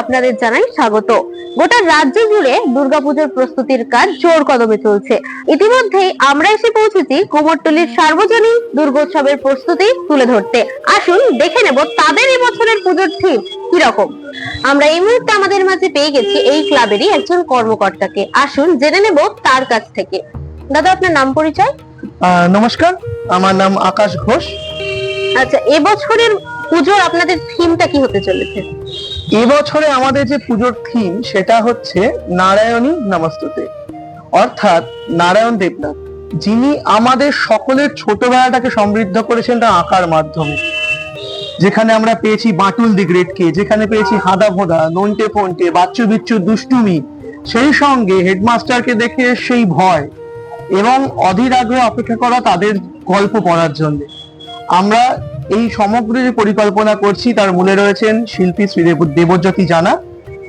আপনাদের জানাই স্বাগত। গোটা রাজ্য জুড়ে দুর্গাপুজোর প্রস্তুতির কাজ জোর কদমে চলছে। ইতিমধ্যেই আমরা এসে পৌঁছেছি কুমোরটুলির সার্বজনীন দুর্গোৎসবের প্রস্তুতি তুলে ধরতে। আসুন দেখে নেব তাদের এই বছরের পুজোর থিম কীরকম। আমরা এই মুহূর্তে আমাদের মাঝে পেয়ে গেছি এই ক্লাবেরই একজন কর্মকর্তাকে। আসুন জেনে নেব তার কাছ থেকে। দাদা আপনার নাম পরিচয়? নমস্কার আমার নাম আকাশ ঘোষ। আচ্ছা এবছরের পুজোর আপনাদের থিমটা কি হতে চলেছে? এবছরে আমাদের যে পুজোর থিম সেটা হচ্ছে নারায়ণী নমস্তুতে। অর্থাৎ নারায়ণ দেবনাথ, যিনি আমাদের সকলের ছোটবেলাটাকে সমৃদ্ধ করেছেন তার আঁকার মাধ্যমে। যেখানে আমরা পেয়েছি বাটুল দি গ্রেটকে যেখানে পেয়েছি হাদা ভোদা, নন্টে ফন্টে, বাচ্চু বিচ্ছু দুষ্টুমি, সেই সঙ্গে হেডমাস্টারকে দেখে সেই ভয় এবং অধীর আগ্রহে অপেক্ষা করা তাদের গল্প পড়ার জন্য। আমরা এই সমগ্র যে পরিকল্পনা করছি, তার মূলে রয়েছেন শিল্পী শ্রী দেব- দেবজ্যোতি জানা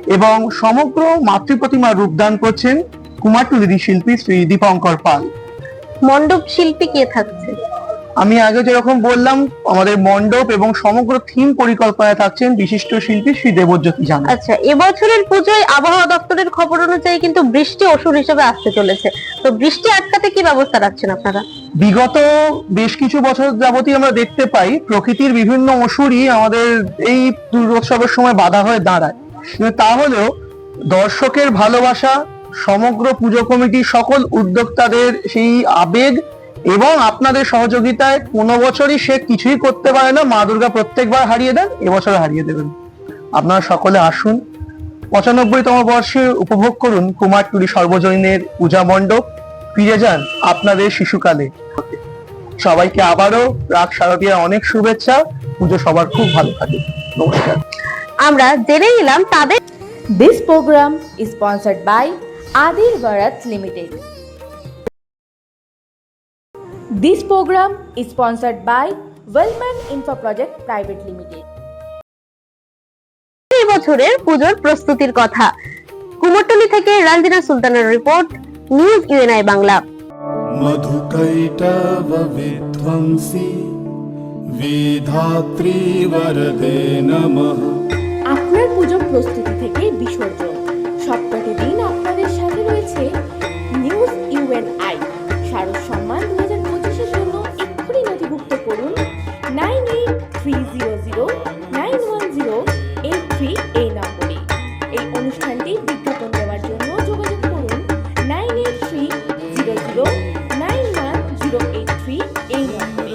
এবং সমগ্র মাতৃ প্রতিমা রূপদান করছেন কুমারটুলিদি শিল্পী শ্রী দীপঙ্কর পাল। মণ্ডপ শিল্পী কে থাকছে আমি আগে যেরকম বললাম আমাদের মণ্ডপ এবং সমগ্র থিম পরিকল্পনায় থাকছেন বিশিষ্ট শিল্পী শ্রী দেবজ্যোতি জানা। আচ্ছা এবছরের পুজোয় আবহাওয়া দপ্তরের খবর অনুযায়ী কিন্তু বৃষ্টি অসুর হিসেবে আসতে চলেছে। তো বৃষ্টি আটকাতে কি ব্যবস্থা রাখছেন আপনারা? বিগত বেশ কিছু বছর যাবতই আমরা দেখতে পাই প্রকৃতির বিভিন্ন অসুরই আমাদের এই দুর্গোৎসবের সময় বাধা হয়ে দাঁড়ায়। কিন্তু তাহলেও দর্শকের ভালোবাসা সমগ্র পুজো কমিটির সকল উদ্যোক্তাদের সেই আবেগ এবং আপনাদের সহযোগিতায় কোনো বছরই সে কিছুই করতে পারে না। মা দুর্গা প্রত্যেকবার হারিয়ে দেন এবছর হারিয়ে দেবেন। আপনারা সকলে আসুন। পঁচানব্বইতম বর্ষে উপভোগ করুন কুমারটুলি সর্বজনীনের পূজা মণ্ডপ। ফিরে যান আপনাদের শিশুকালে। সবাইকে আবারও রাগ শারদীয়ার অনেক শুভেচ্ছা। পুজো সবার খুব ভালো থাকে। নমস্কার। আমরা জেনে নিলাম তাদের This program is sponsored by Adir Bharat Limited. This program is sponsored by Wellman Info Project Private Limited. এই বছরের পুজোর প্রস্তুতির কথা। কুমোরটুলি থেকে রঞ্জনা সুলতানের রিপোর্ট নিউজ ইউএনআই বাংলা। মধুকৈটব বিধ্বংসী বিধাত্রী বরদে নমঃ। আপনার পুজোর প্রস্তুতি থেকে বিসর্জন। সপ্তাহে